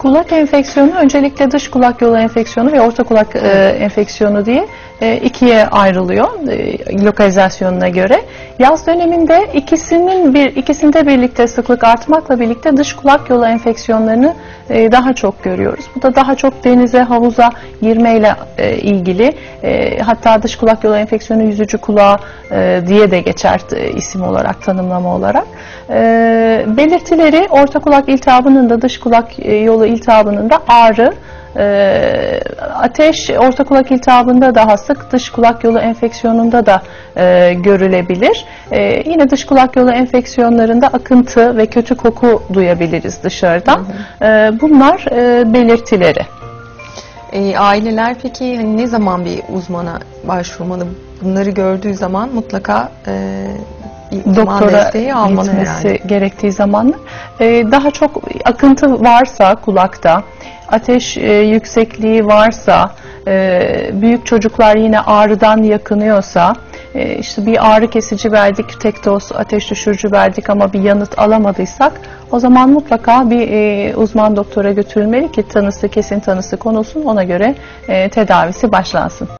Kulak enfeksiyonu öncelikle dış kulak yolu enfeksiyonu ve orta kulak e, enfeksiyonu diye ikiye ayrılıyor e, lokalizasyonuna göre. Yaz döneminde ikisinin bir ikisinde birlikte sıklık artmakla birlikte dış kulak yolu enfeksiyonlarını e, daha çok görüyoruz. Bu da daha çok denize, havuza girmeyle e, ilgili. E, hatta dış kulak yolu enfeksiyonu yüzücü kulağı e, diye de geçer e, isim olarak, tanımlama olarak. E, belirtileri orta kulak iltihabının da dış kulak e, yolu iltihabının da ağrı, e, ateş orta kulak iltihabında daha sık, dış kulak yolu enfeksiyonunda da e, görülebilir. E, yine dış kulak yolu enfeksiyonlarında akıntı ve kötü koku duyabiliriz dışarıdan. E, bunlar e, belirtileri. E, aileler peki hani ne zaman bir uzmana başvurmalı? Bunları gördüğü zaman mutlaka e, doktora gitmesi herhalde. gerektiği zamanlar. Ee, daha çok akıntı varsa kulakta, ateş e, yüksekliği varsa, e, büyük çocuklar yine ağrıdan yakınıyorsa, e, işte bir ağrı kesici verdik, tek doz ateş düşürücü verdik ama bir yanıt alamadıysak, o zaman mutlaka bir e, uzman doktora götürülmeli ki tanısı, kesin tanısı konulsun, ona göre e, tedavisi başlansın.